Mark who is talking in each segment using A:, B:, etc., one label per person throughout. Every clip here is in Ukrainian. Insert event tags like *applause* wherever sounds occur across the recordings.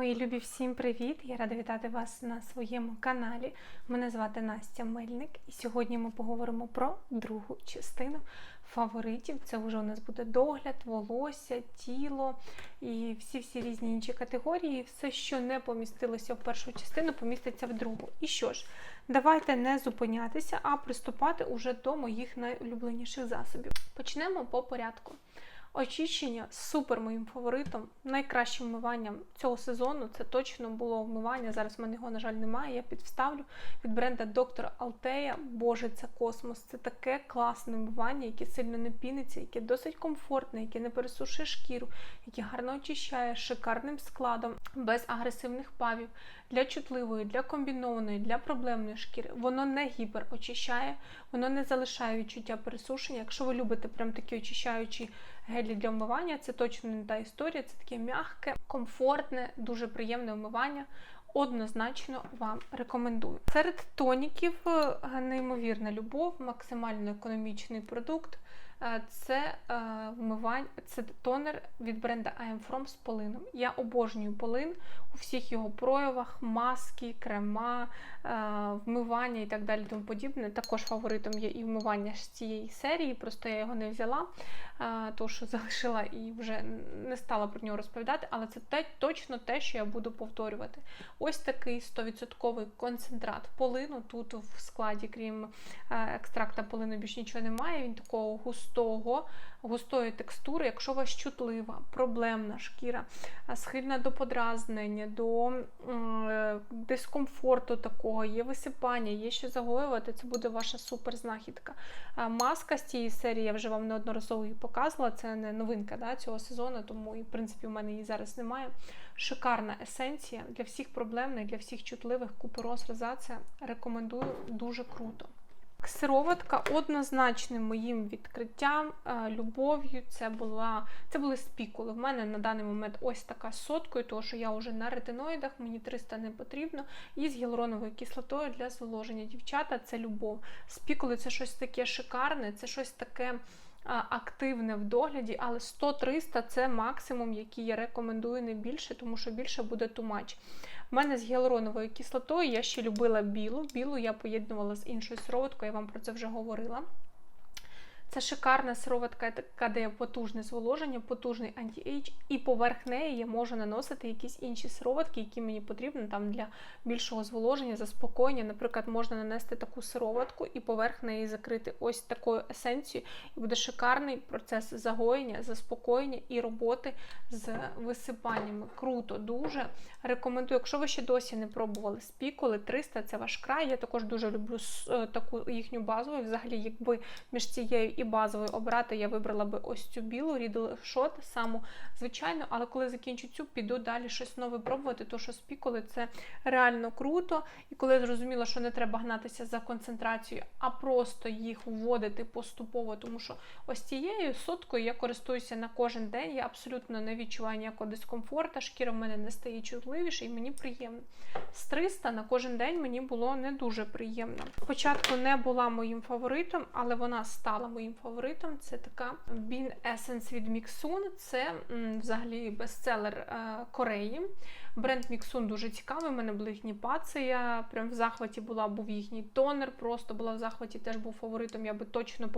A: Мої любі, всім привіт! Я рада вітати вас на своєму каналі. Мене звати Настя Мельник, і сьогодні ми поговоримо про другу частину фаворитів. Це вже у нас буде догляд, волосся, тіло і всі-всі різні інші категорії. Все, що не помістилося в першу частину, поміститься в другу. І що ж, давайте не зупинятися, а приступати уже до моїх найулюбленіших засобів. Почнемо по порядку. Очищення супер моїм фаворитом. Найкращим вмиванням цього сезону це точно було вмивання. Зараз в мене його, на жаль, немає. Я підставлю від бренда Доктор Алтея. Боже, це космос. Це таке класне вмивання, яке сильно не піниться, яке досить комфортне, яке не пересушує шкіру, яке гарно очищає шикарним складом, без агресивних павів. Для чутливої, для комбінованої, для проблемної шкіри. Воно не гіперочищає, воно не залишає відчуття пересушення. Якщо ви любите прям такі очищаючі гелі для вмивання, це точно не та історія, це таке м'яке, комфортне, дуже приємне вмивання. Однозначно вам рекомендую. Серед тоніків е, неймовірна любов, максимально економічний продукт. Е, Це е, вмивання, це тонер від бренда I am From з полином. Я обожнюю полин у всіх його проявах, маски, крема, е, вмивання і так далі. Тому подібне. Також фаворитом є і вмивання з цієї серії, просто я його не взяла, тому що *laughs* залишила і вже не стала про нього розповідати, але це те, точно те, що я буду повторювати. Ось такий 100% концентрат полину. Тут в складі, крім екстракта полину, більш нічого немає. Він такого густого, густої текстури. Якщо у вас чутлива, проблемна шкіра, схильна до подразнення, до е, дискомфорту такого, є висипання, є що загоювати, це буде ваша супер знахідка. Е, Маска з цієї серії я вже вам неодноразово її показувала. Це не новинка да, цього сезону, тому і в принципі в мене її зараз немає. Шикарна есенція для всіх проблемних, для всіх чутливих купероз розація. Рекомендую дуже круто. Сироватка однозначним моїм відкриттям, е, любов'ю. Це була це були спікули. В мене на даний момент ось така з соткою, тому що я вже на ретиноїдах, мені 300 не потрібно. І з гіалуроновою кислотою для зволоження. Дівчата це любов. Спікули це щось таке шикарне, це щось таке. Активне в догляді, але 100-300 це максимум, який я рекомендую не більше, тому що більше буде тумач. У мене з гіалуроновою кислотою я ще любила білу. Білу я поєднувала з іншою сироваткою, я вам про це вже говорила. Це шикарна сироватка, яка дає потужне зволоження, потужний анті-ейдж, і поверх неї я можу наносити якісь інші сироватки, які мені потрібні там для більшого зволоження, заспокоєння. Наприклад, можна нанести таку сироватку і поверх неї закрити ось такою есенцією, і буде шикарний процес загоєння, заспокоєння і роботи з висипаннями. Круто, дуже рекомендую. Якщо ви ще досі не пробували спікули, 300 це ваш край. Я також дуже люблю таку їхню базову. І взагалі, якби між цією і базовою обрати, я вибрала би ось цю білу Riddle Shot, саму звичайну, але коли закінчу цю, піду далі щось нове пробувати, то що спікули це реально круто. І коли я зрозуміла, що не треба гнатися за концентрацією, а просто їх вводити поступово, тому що ось цією соткою я користуюся на кожен день, я абсолютно не відчуваю ніякого дискомфорту, шкіра в мене не стає чутливіше і мені приємно. З 300 на кожен день мені було не дуже приємно. Спочатку не була моїм фаворитом, але вона стала моїм фаворитом. Це така Bean Essence від Mixun. Це взагалі бестселер е, Кореї. Бренд Mixun дуже цікавий. У мене були їхні паци. Я прям в захваті була, був їхній тонер. Просто була в захваті, теж був фаворитом. Я би точно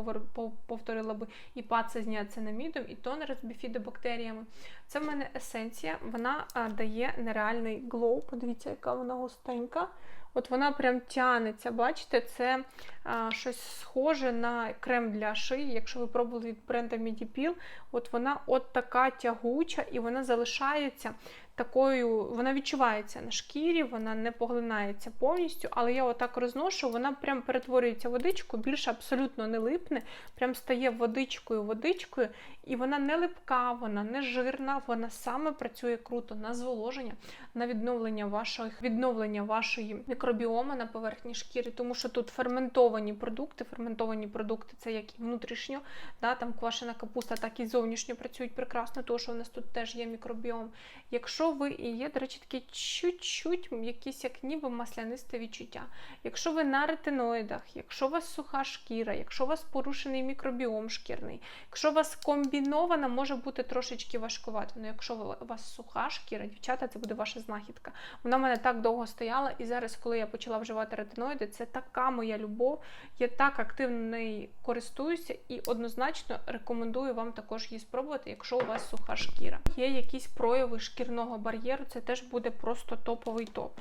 A: повторила би і паци з ніацинамідом, і тонер з біфідобактеріями. Це в мене есенція. Вона дає нереальний глоу. Подивіться, яка вона густенька. От вона прям тянеться, бачите, це а, щось схоже на крем для шиї. Якщо ви пробували від бренда Medipil, от вона от така тягуча і вона залишається такою, вона відчувається на шкірі, вона не поглинається повністю, але я отак розношу, вона прям перетворюється в водичку, більше абсолютно не липне, прям стає водичкою-водичкою, і вона не липка, вона не жирна, вона саме працює круто на зволоження, на відновлення ваших, відновлення вашої мікробіоми на поверхні шкіри, тому що тут ферментовані продукти, ферментовані продукти це як і внутрішньо, да, там квашена капуста, так і зовнішньо працюють прекрасно, тому що у нас тут теж є мікробіом. Якщо ви і є, до речі, таке чуть-чуть якісь як ніби маслянисте відчуття. Якщо ви на ретиноїдах, якщо у вас суха шкіра, якщо у вас порушений мікробіом шкірний, якщо у вас комбінована, може бути трошечки важкувато. Ну, якщо у вас суха шкіра, дівчата, це буде ваша знахідка. Вона в мене так довго стояла, і зараз, коли я почала вживати ретиноїди, це така моя любов. Я так активно нею користуюся і однозначно рекомендую вам також її спробувати, якщо у вас суха шкіра. Є якісь прояви шкірного бар'єру, це теж буде просто топовий топ.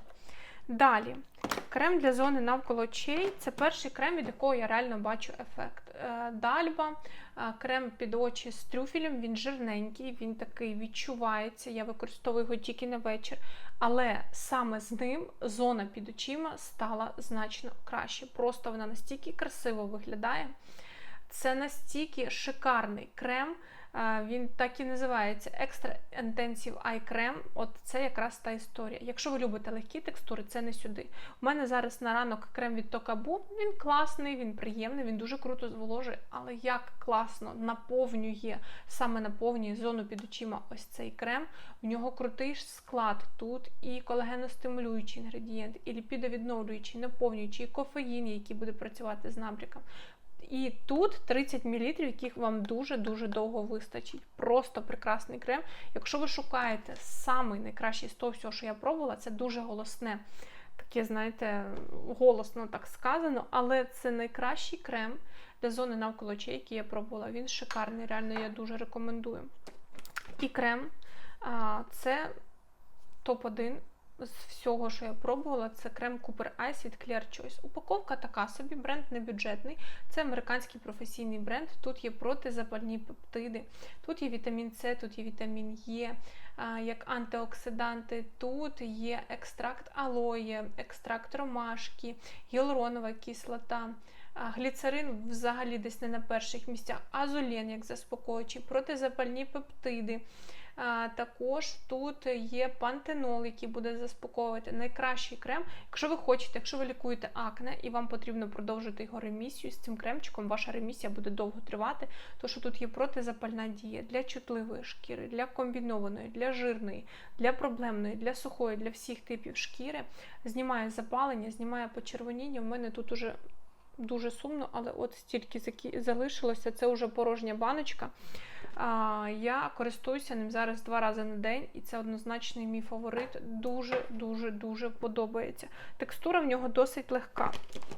A: Далі, крем для зони навколо очей. Це перший крем, від якого я реально бачу ефект. Е, Дальба, е, крем під очі з трюфелем, він жирненький, він такий відчувається. Я використовую його тільки на вечір. Але саме з ним зона під очима стала значно краще. Просто вона настільки красиво виглядає. Це настільки шикарний крем. Він так і називається Extra Intensive Eye Cream. От це якраз та історія. Якщо ви любите легкі текстури, це не сюди. У мене зараз на ранок крем від Токабу. Він класний, він приємний, він дуже круто зволожує, але як класно наповнює, саме наповнює зону під очима ось цей крем. В нього крутий склад тут і колагеностимулюючий інгредієнт, і ліпідовідновлюючий, наповнюючий, і кофеїн, який буде працювати з набріком. І тут 30 мл, яких вам дуже-дуже довго вистачить. Просто прекрасний крем. Якщо ви шукаєте самий найкращий з того всього, що я пробувала, це дуже голосне. Таке, знаєте, голосно так сказано, але це найкращий крем для зони навколо очей, який я пробувала. Він шикарний, реально я дуже рекомендую. І крем це топ-1 з всього, що я пробувала, це крем Cooper Ice від Clear Choice. Упаковка така собі, бренд не бюджетний. Це американський професійний бренд. Тут є протизапальні пептиди, тут є вітамін С, тут є вітамін Е, як антиоксиданти. Тут є екстракт алоє, екстракт ромашки, гіалуронова кислота. Гліцерин взагалі десь не на перших місцях, азолен, як заспокоюючий, протизапальні пептиди. Також тут є пантенол, який буде заспокоювати найкращий крем. Якщо ви хочете, якщо ви лікуєте акне і вам потрібно продовжити його ремісію, з цим кремчиком ваша ремісія буде довго тривати, тому що тут є протизапальна дія для чутливої шкіри, для комбінованої, для жирної, для проблемної, для сухої, для всіх типів шкіри. Знімає запалення, знімає почервоніння. У мене тут уже дуже сумно, але от стільки залишилося, це вже порожня баночка. Я користуюся ним зараз два рази на день, і це однозначний мій фаворит. Дуже-дуже-дуже подобається. Текстура в нього досить легка.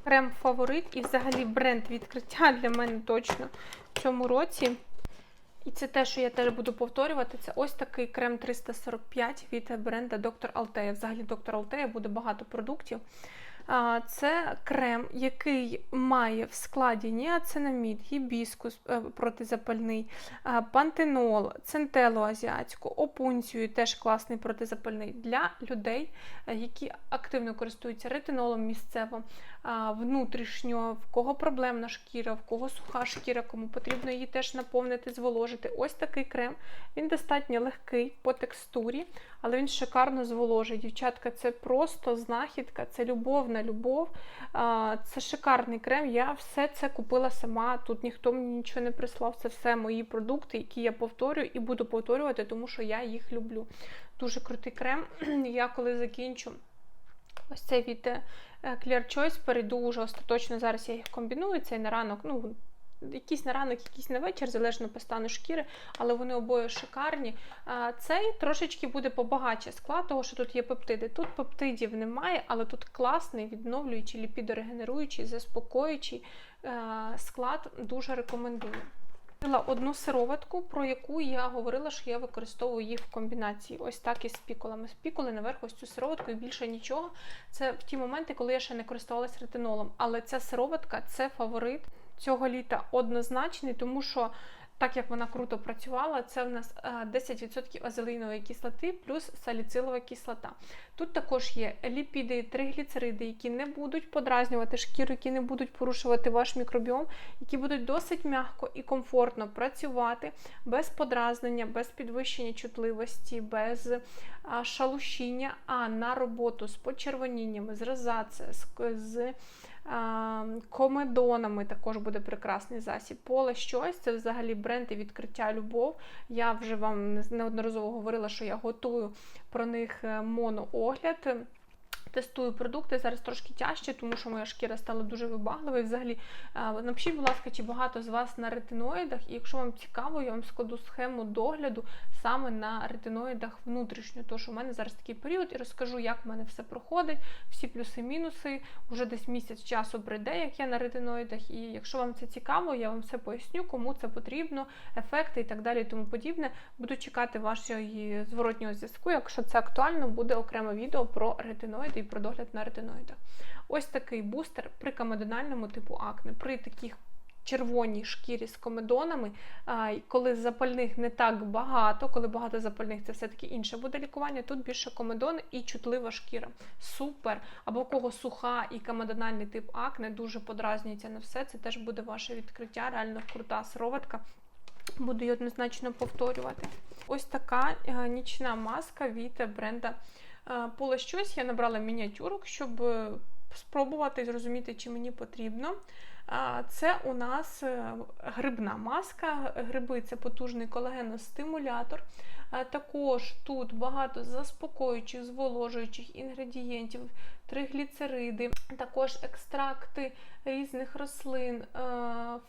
A: Крем фаворит і взагалі бренд відкриття для мене точно в цьому році. І це те, що я теж буду повторювати, це ось такий крем 345 від бренда Dr. Altea. Взагалі, Dr. Altea буде багато продуктів. Це крем, який має в складі ніацинамід, гібіскус е, протизапальний, пантенол, центелу азіатську, опунцію, теж класний протизапальний для людей, е, які активно користуються ретинолом місцево, внутрішньо, в кого проблемна шкіра, в кого суха шкіра, кому потрібно її теж наповнити, зволожити. Ось такий крем. Він достатньо легкий по текстурі, але він шикарно зволожить. Дівчатка, це просто знахідка, це любовна любов. Це шикарний крем. Я все це купила сама. Тут ніхто мені нічого не прислав. Це все мої продукти, які я повторюю і буду повторювати, тому що я їх люблю. Дуже крутий крем. *clears throat* Я коли закінчу. Ось цей від е, Clear Choice перейду вже остаточно. Зараз я їх комбіную. Цей на ранок, ну, якийсь на ранок, якийсь на вечір, залежно по стану шкіри, але вони обоє шикарні. Цей трошечки буде побагаче склад, того, що тут є пептиди. Тут пептидів немає, але тут класний, відновлюючий, ліпідорегенеруючий, заспокоюючий е, склад. Дуже рекомендую. Одну сироватку, про яку я говорила, що я використовую її в комбінації. Ось так і з пікулами. Спікули наверх ось цю сироватку і більше нічого. Це в ті моменти, коли я ще не користувалася ретинолом. Але ця сироватка це фаворит цього літа однозначний, тому що так як вона круто працювала, це в нас 10% е, азелинової кислоти плюс саліцилова кислота. Тут також є ліпіди, тригліцериди, які не будуть подразнювати шкіру, які не будуть порушувати ваш мікробіом, які будуть досить м'яко і комфортно працювати без подразнення, без підвищення чутливості, без шалушіння, а на роботу з почервоніннями, з розаце, з комедонами також буде прекрасний засіб. Поле щось це взагалі бренд і відкриття любов. Я вже вам неодноразово говорила, що я готую про них е, моноогляд. Тестую продукти зараз трошки тяжче, тому що моя шкіра стала дуже вибагливою. Взагалі, напишіть, будь ласка, чи багато з вас на ретиноїдах, і якщо вам цікаво, я вам складу схему догляду саме на ретиноїдах внутрішньо. Що в мене зараз такий період і розкажу, як в мене все проходить, всі плюси-мінуси. Уже десь місяць часу прийде, як я на ретиноїдах. І якщо вам це цікаво, я вам все поясню, кому це потрібно, ефекти і так далі, і тому подібне. Буду чекати вашого зворотнього зв'язку. Якщо це актуально, буде окреме відео про ретиноїди і про на ретиноїдах. Ось такий бустер при комедональному типу акне, при таких червоній шкірі з комедонами, коли запальних не так багато, коли багато запальних, це все-таки інше буде лікування. Тут більше комедон і чутлива шкіра. Супер! Або у кого суха і комедональний тип акне, дуже подразнюється на все. Це теж буде ваше відкриття, реально крута сироватка. Буду її однозначно повторювати. Ось така е, нічна маска від бренда Поле щось. Я набрала мініатюрок, щоб е, спробувати зрозуміти, чи мені потрібно. Це у нас е, грибна маска. Гриби це потужний колагеностимулятор. Також тут багато заспокоюючих, зволожуючих інгредієнтів, тригліцериди, також екстракти різних рослин, е,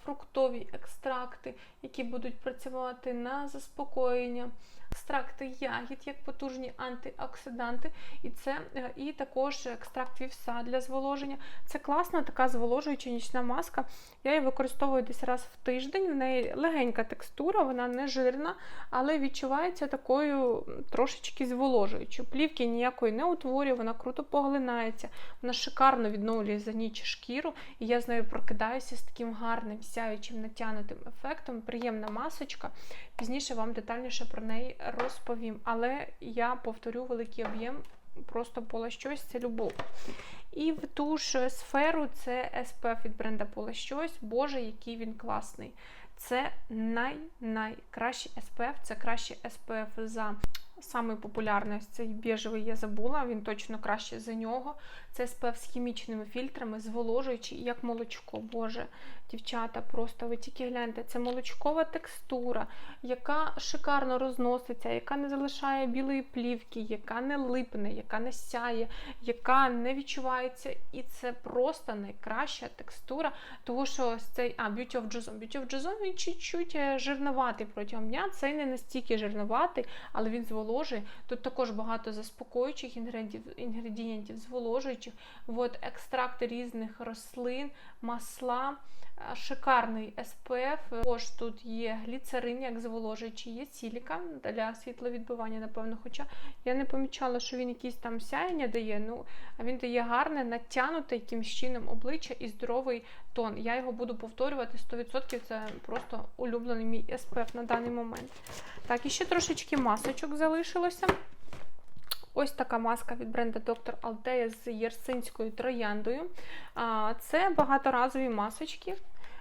A: фруктові екстракти, які будуть працювати на заспокоєння екстракти ягід, як потужні антиоксиданти, і це е, і також екстракт вівса для зволоження. Це класна така зволожуюча нічна маска. Я її використовую десь раз в тиждень. В неї легенька текстура, вона не жирна, але відчувається такою трошечки зволожуючою. Плівки ніякої не утворює, вона круто поглинається, вона шикарно відновлює за ніч шкіру, і я з нею прокидаюся з таким гарним, сяючим, натянутим ефектом. Приємна масочка. Пізніше вам детальніше про неї розповім. Але я повторю великий об'єм, просто поле щось це любов. І в ту ж сферу це SPF від бренда Поле щось. Боже, який він класний. Це най-найкращий SPF, це кращий SPF за Самий популярний цей біжевий я забула, він точно краще за нього. Це SPF з хімічними фільтрами, зволожуючий, як молочко. Боже, дівчата, просто ви тільки гляньте, це молочкова текстура, яка шикарно розноситься, яка не залишає білої плівки, яка не липне, яка не сяє, яка не відчувається. І це просто найкраща текстура, того що цей а, Beauty of Jozon. Beauty of Jozon він чуть-чуть е, жирноватий протягом дня. Цей не настільки жирноватий, але він зволожує. Тут також багато заспокоюючих інгредієнтів, зволожуючих, От, екстракти різних рослин, масла. Шикарний SPF. Також тут є гліцерин, як зволожуючий, є сіліка для світловідбивання, напевно. Хоча я не помічала, що він якісь там сяєння дає. Ну, а він дає гарне, натягнуте якимсь чином обличчя і здоровий тон. Я його буду повторювати 100%. Це просто улюблений мій SPF на даний момент. Так, і ще трошечки масочок залишилося. Ось така маска від бренду Dr. Altea з єрсинською трояндою. Це багаторазові масочки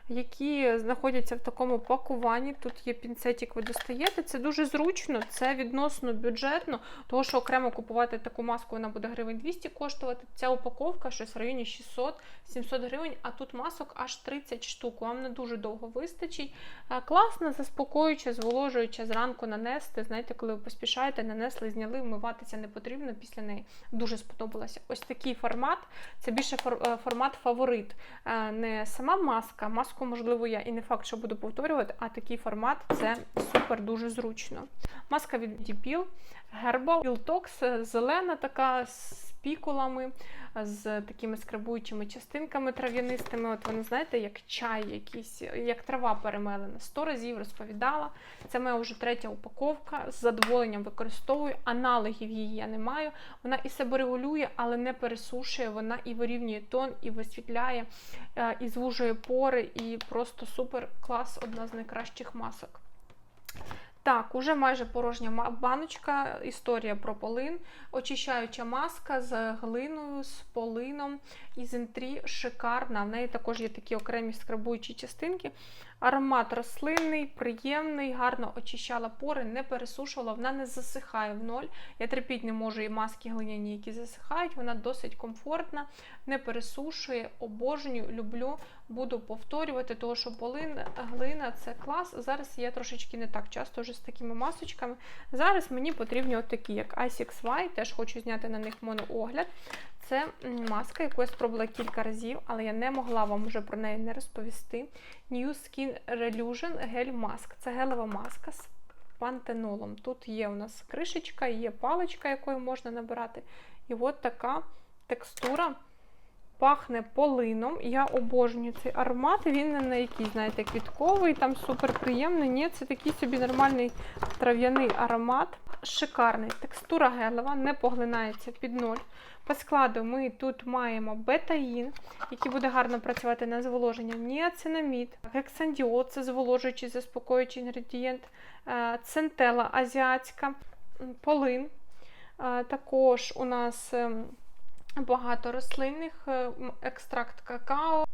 A: які знаходяться в такому пакуванні. Тут є пінцетик, ви достаєте. Це дуже зручно, це відносно бюджетно, тому що окремо купувати таку маску вона буде гривень 200 коштувати. Ця упаковка щось в районі 600-700 гривень, а тут масок аж 30 штук. Вам не дуже довго вистачить. Е, класна, заспокоююча, зволожуюча, зранку нанести. Знаєте, коли ви поспішаєте, нанесли, зняли, вмиватися не потрібно після неї. Дуже сподобалося. Ось такий формат. Це більше е, формат фаворит. Е, не сама маска, маску маску, можливо, я і не факт, що буду повторювати, а такий формат це супер дуже зручно. Маска від Діпіл Herbal Piltox, зелена така з пікулами, з такими скрабуючими частинками трав'янистими. От вони, знаєте, як чай, якийсь, як трава перемелена. Сто разів розповідала. Це моя вже третя упаковка. З задоволенням використовую. Аналогів її я не маю. Вона і себе регулює, але не пересушує. Вона і вирівнює тон, і висвітляє, е, і звужує пори, і просто супер клас, одна з найкращих масок. Так, уже майже порожня баночка. Історія про полин. Очищаюча маска з глиною, з полином із інтрі шикарна. В неї також є такі окремі скрабуючі частинки. Аромат рослинний, приємний, гарно очищала пори, не пересушувала, вона не засихає в ноль. Я терпіть не можу і маски глиняні, які засихають. Вона досить комфортна, не пересушує, обожнюю, люблю, буду повторювати, тому що полин, глина це клас. Зараз я трошечки не так часто вже з такими масочками. Зараз мені потрібні от такі, як ISXY, теж хочу зняти на них моноогляд. Це маска, яку я спробувала кілька разів, але я не могла вам вже про неї не розповісти. New Skin Relution Gel Mask. Це гелева маска з пантенолом. Тут є у нас кришечка, є паличка, якою можна набирати. І от така текстура. Пахне полином. Я обожнюю цей аромат. Він не якийсь, знаєте, квітковий, там супер приємний. Ні, це такий собі нормальний трав'яний аромат. Шикарний. Текстура гелева, не поглинається під ноль. По складу ми тут маємо бетаїн, який буде гарно працювати на зволоження, ніацинамід, гександіол, це зволожуючий, заспокоюючий інгредієнт, е, центела азіатська, полин. Е, Також у нас ем, багато рослинних, е, екстракт какао,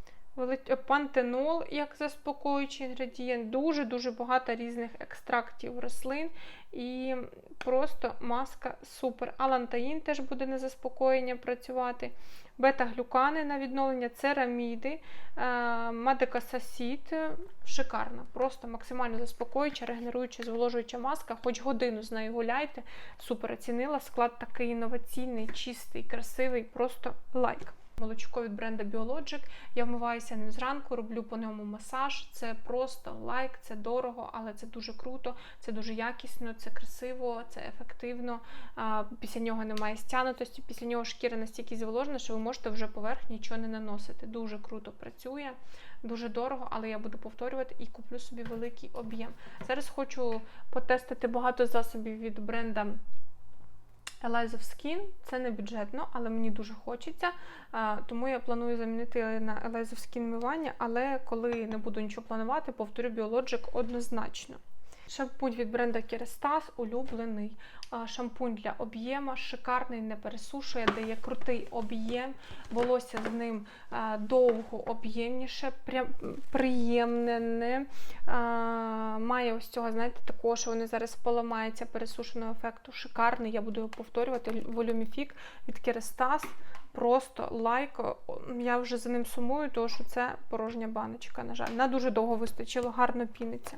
A: пантенол як заспокоюючий інгредієнт, дуже-дуже багато різних екстрактів рослин. І просто маска супер. Алантаїн теж буде на заспокоєння працювати. Бета-глюкани на відновлення, цераміди, е, мадекасасід. е, Шикарна, просто максимально заспокоююча, регенеруюча, зволожуюча маска. Хоч годину з нею гуляйте. Супер оцінила. Склад такий інноваційний, чистий, красивий, просто лайк. Молочко від бренда Biologic. Я вмиваюся ним зранку, роблю по ньому масаж. Це просто лайк, це дорого, але це дуже круто, це дуже якісно, це красиво, це ефективно. Після нього немає стянутості, після нього шкіра настільки зволожена, що ви можете вже поверх нічого не наносити. Дуже круто працює, дуже дорого, але я буду повторювати і куплю собі великий об'єм. Зараз хочу потестити багато засобів від бренда. Eliza of Skin це не бюджетно, але мені дуже хочеться. Тому я планую замінити на Eliza of Skin мивання, але коли не буду нічого планувати, повторю Biologic однозначно. Шампунь від бренда Kerastase улюблений. Шампунь для об'єма, шикарний, не пересушує, дає крутий об'єм. Волосся з ним довго об'ємніше, приємне, не має ось цього, знаєте, такого, що вони зараз поламаються пересушеного ефекту. Шикарний. Я буду його повторювати. Волюміфік від Kerastase. Просто лайк. Я вже за ним сумую, тому що це порожня баночка, на жаль. На дуже довго вистачило, гарно піниться.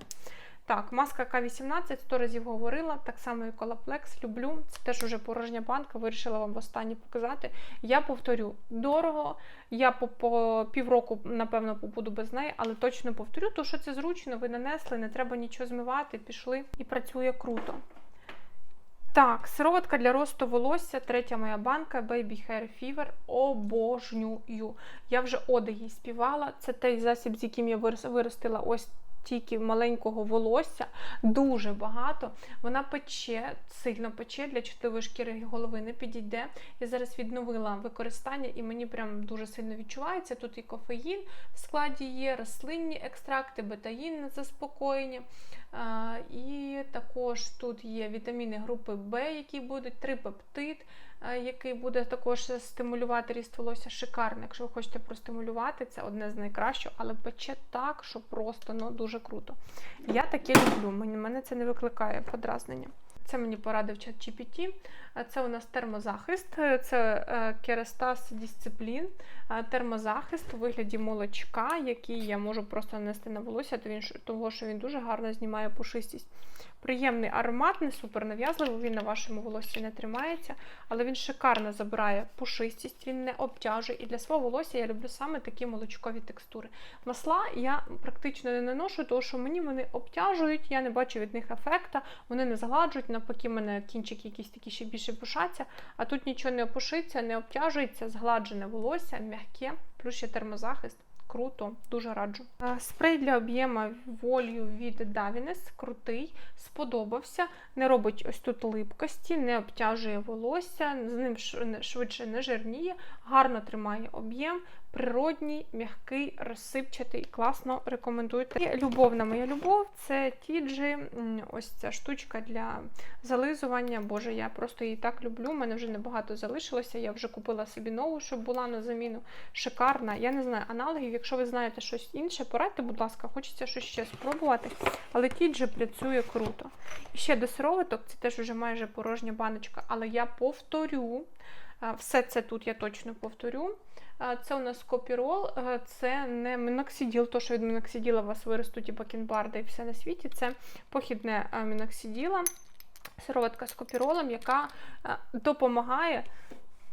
A: Так, маска К18, 100 разів говорила, так само і Колаплекс, люблю. Це теж уже порожня банка, вирішила вам останнє показати. Я повторю, дорого. Я по, по півроку, напевно, побуду без неї, але точно повторю, тому що це зручно, ви нанесли, не треба нічого змивати, пішли і працює круто. Так, сироватка для росту волосся, третя моя банка Baby Hair Fever. Обожнюю. Я вже оди їй співала. Це той засіб, з яким я виростила ось тільки маленького волосся. Дуже багато. Вона пече, сильно пече для чутливої шкіри голови не підійде. Я зараз відновила використання і мені прям дуже сильно відчувається. Тут і кофеїн в складі є, рослинні екстракти, бетаїн на заспокоєння. Також тут є вітаміни групи В, які будуть, трипептид, який буде також стимулювати ріст волосся. Шикарно. Якщо ви хочете простимулювати, це одне з найкращих, але пече так, що просто ну, дуже круто. Я таке люблю, мене це не викликає подразнення. Це мені порадив чат GPT. Це у нас термозахист, це е, Discipline. Е, Термозахист у вигляді молочка, який я можу просто нанести на волосся, то він, того що він дуже гарно знімає пушистість. Приємний аромат, не супер нав'язливий, він на вашому волоссі не тримається, але він шикарно забирає пушистість, він не обтяжує. І для свого волосся я люблю саме такі молочкові текстури. Масла я практично не наношу, тому що мені вони обтяжують, я не бачу від них ефекта, вони не загладжують, навпаки, в мене кінчики якісь такі ще більше пушаться, а тут нічого не опушиться, не обтяжується, згладжене волосся, м'яке, плюс ще термозахист. Круто, дуже раджу. Спрей для об'єма волію від Davines, крутий, сподобався. Не робить ось тут липкості, не обтяжує волосся, з ним швидше не жирніє, гарно тримає об'єм, природній, м'який, розсипчатий, класно рекомендуйте. І любовна моя любов це тіджі, ось ця штучка для зализування. Боже, я просто її так люблю. У мене вже небагато залишилося. Я вже купила собі нову, щоб була на заміну. Шикарна. Я не знаю аналогів. Якщо ви знаєте щось інше, порадьте, будь ласка, хочеться щось ще спробувати. Але тіджі працює круто. І ще до сироваток, це теж вже майже порожня баночка, але я повторю. Все це тут я точно повторю. Це у нас копірол, це не міноксиділ, то що від міноксиділа у вас виростуть і бакенбарди і все на світі. Це похідне міноксиділа, сироватка з копіролом, яка допомагає.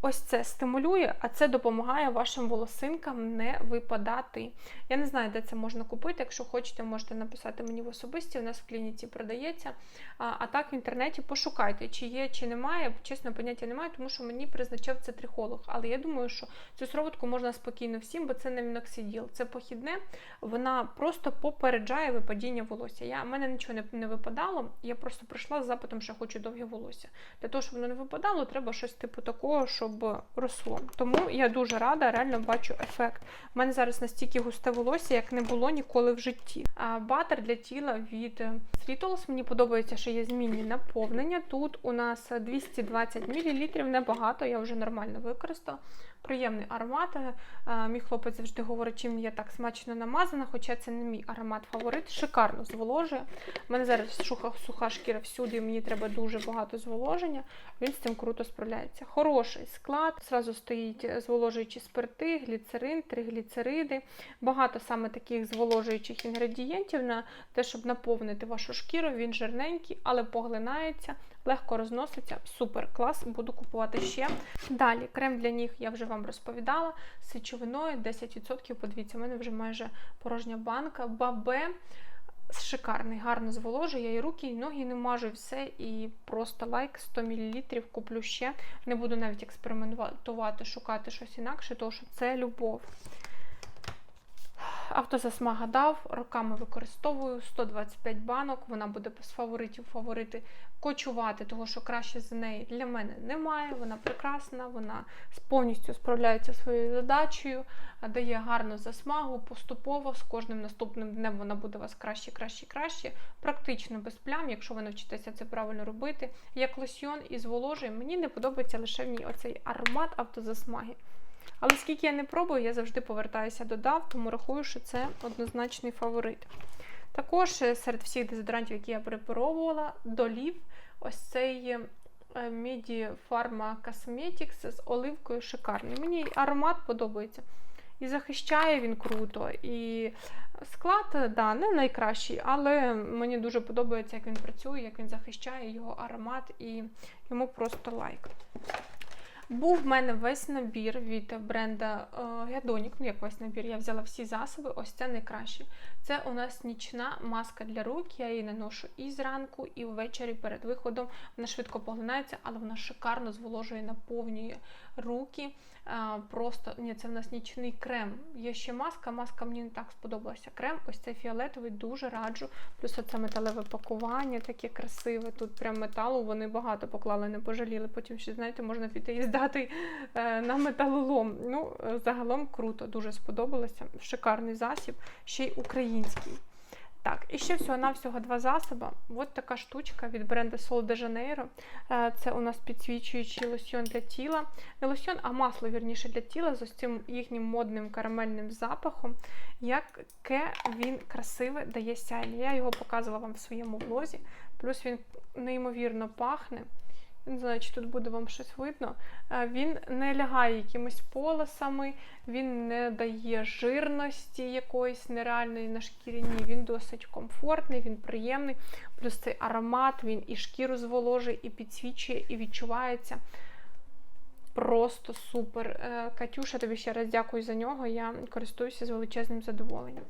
A: Ось це стимулює, а це допомагає вашим волосинкам не випадати. Я не знаю, де це можна купити. Якщо хочете, можете написати мені в особисті, у нас в клініці продається. А, а так в інтернеті пошукайте, чи є, чи немає. Чесно, поняття немає, тому що мені призначав це трихолог. Але я думаю, що цю сироватку можна спокійно всім, бо це не міноксиділ, це похідне. Вона просто попереджає випадіння волосся. Я, в мене нічого не, не випадало, я просто прийшла з запитом, що хочу довге волосся. Для того, щоб воно не випадало, треба щось типу такого, щоб росло. Тому я дуже рада, реально бачу ефект. У мене зараз настільки густе волосся, як не було ніколи в житті. А батер для тіла від Slittles. Мені подобається, що є змінні наповнення. Тут у нас 220 мл, небагато, я вже нормально використала. Приємний аромат. Мій хлопець завжди говорить, чим я так смачно намазана, хоча це не мій аромат фаворит. Шикарно зволожує. У мене зараз суха, суха шкіра всюди, мені треба дуже багато зволоження. Він з цим круто справляється. Хороший склад. Зразу стоїть зволожуючі спирти, гліцерин, тригліцериди. Багато саме таких зволожуючих інгредієнтів на те, щоб наповнити вашу шкіру. Він жирненький, але поглинається, легко розноситься. Супер клас, буду купувати ще. Далі крем для ніг я вже вам розповідала. З сечовиною 10%. Подивіться, у мене вже майже порожня банка. Бабе. Шикарний, гарно зволожує. Я і руки, і ноги не мажу, все. І просто лайк 100 мл куплю ще. Не буду навіть експериментувати, шукати щось інакше, тому що це любов. Автозасмага дав, роками використовую 125 банок. Вона буде без фаворитів фаворити кочувати, того що краще за неї для мене немає. Вона прекрасна, вона повністю справляється своєю задачею, дає гарну засмагу поступово. З кожним наступним днем вона буде вас краще, краще, краще. Практично без плям, якщо ви навчитеся це правильно робити. Як лосьйон і зволожує, мені не подобається лише в ній оцей аромат автозасмаги. Але скільки я не пробую, я завжди повертаюся до DAV, тому рахую, що це однозначний фаворит. Також серед всіх дезодорантів, які я перепробувала, долів ось цей Medi Pharma Cosmetics з оливкою шикарний. Мені аромат подобається. І захищає він круто. І склад, да, не найкращий, але мені дуже подобається, як він працює, як він захищає його аромат, і йому просто лайк. Був в мене весь набір від бренда Ядонік. Ну, як весь набір, я взяла всі засоби, ось це найкраще. Це у нас нічна маска для рук. Я її наношу і зранку, і ввечері перед виходом. Вона швидко поглинається, але вона шикарно зволожує, наповнює руки. Просто ні, це в нас нічний крем. Є ще маска, маска мені не так сподобалася. Крем, ось цей фіолетовий, дуже раджу. Плюс оце металеве пакування, таке красиве. Тут прям металу вони багато поклали, не пожаліли. Потім ще, знаєте, можна піти і здати е, на металолом. Ну, загалом круто, дуже сподобалося. Шикарний засіб, ще й український. Так, і ще всього-навсього два засоби. Ось така штучка від бренду Sol de Janeiro. Це у нас підсвічуючий лосьйон для тіла. Не лосьйон, а масло вірніше для тіла з ось цим їхнім модним карамельним запахом. Яке він красиве дає сяйня. Я його показувала вам в своєму влозі. Плюс він неймовірно пахне. Не знаю, чи тут буде вам щось видно. Він не лягає якимись полосами, він не дає жирності якоїсь нереальної на шкірі. Ні, він досить комфортний, він приємний. Плюс цей аромат, він і шкіру зволожує, і підсвічує, і відчувається. Просто супер. Е, Катюша, тобі ще раз дякую за нього. Я користуюся з величезним задоволенням.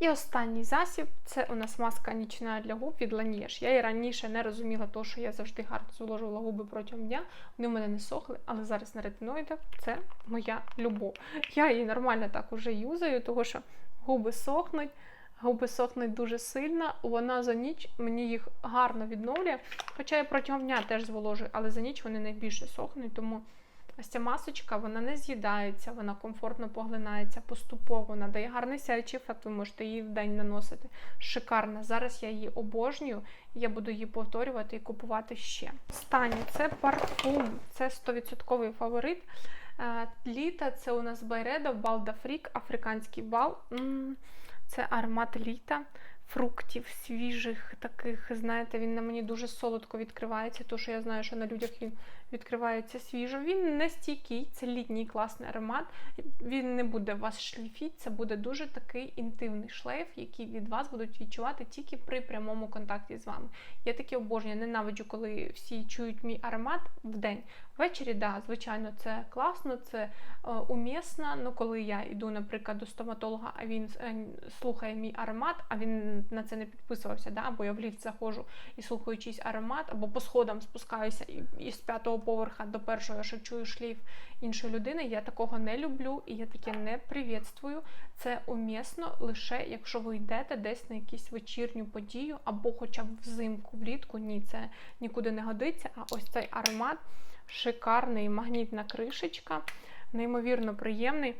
A: І останній засіб це у нас маска нічна для губ від Laneige. Я її раніше не розуміла, того, що я завжди гарно зволожувала губи протягом дня. Вони в мене не сохли, але зараз на ретиноїдах це моя любов. Я її нормально так уже юзаю, тому що губи сохнуть, губи сохнуть дуже сильно. Вона за ніч мені їх гарно відновлює. Хоча я протягом дня теж зволожую, але за ніч вони найбільше сохнуть, тому Ось ця масочка, вона не з'їдається, вона комфортно поглинається поступово, надає гарний сяючий ефект, ви можете її в день наносити. Шикарна. Зараз я її обожнюю, я буду її повторювати і купувати ще. Останнє це парфум, це 100% фаворит. Е, Літа це у нас Байредо, Балда Фрік, африканський бал. Це аромат літа, фруктів, свіжих таких. Знаєте, він на мені дуже солодко відкривається, тому що я знаю, що на людях він відкривається свіжо. Він не стійкий, це літній класний аромат. Він не буде вас шліфіть, це буде дуже такий інтимний шлейф, який від вас будуть відчувати тільки при прямому контакті з вами. Я таке обожнюю, ненавиджу, коли всі чують мій аромат в день. Ввечері, да, звичайно, це класно, це е, умісно. Ну, коли я йду, наприклад, до стоматолога, а він е, слухає мій аромат, а він на це не підписувався, да, або я в ліфт заходжу і слухаю чийсь аромат, або по сходам спускаюся і, і з п'ятого поверха до першого я ще чую шлейф іншої людини. Я такого не люблю і я таке не привітствую. Це умісно лише якщо ви йдете десь на якусь вечірню подію, або хоча б взимку, влітку. Ні, це нікуди не годиться. А ось цей аромат шикарний, магнітна кришечка, неймовірно приємний,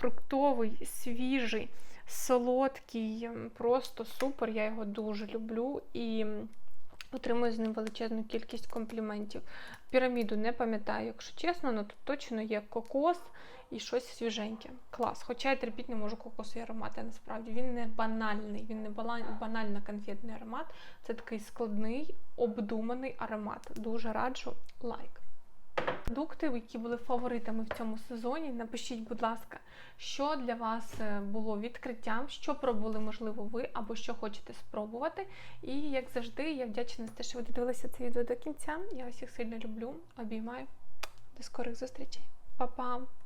A: фруктовий, свіжий, солодкий, просто супер. Я його дуже люблю і отримую з ним величезну кількість компліментів. Піраміду не пам'ятаю, якщо чесно, але тут точно є кокос і щось свіженьке. Клас. Хоча я терпіть не можу кокосові аромати, насправді. Він не банальний, він не банально конфетний аромат. Це такий складний, обдуманий аромат. Дуже раджу лайк. Продукти, які були фаворитами в цьому сезоні, напишіть, будь ласка, що для вас е, було відкриттям, що пробували, можливо, ви або що хочете спробувати. І як завжди, я вдячна за те, що ви додивилися це відео до кінця. Я усіх сильно люблю, обіймаю. До скорих зустрічей. Па-па!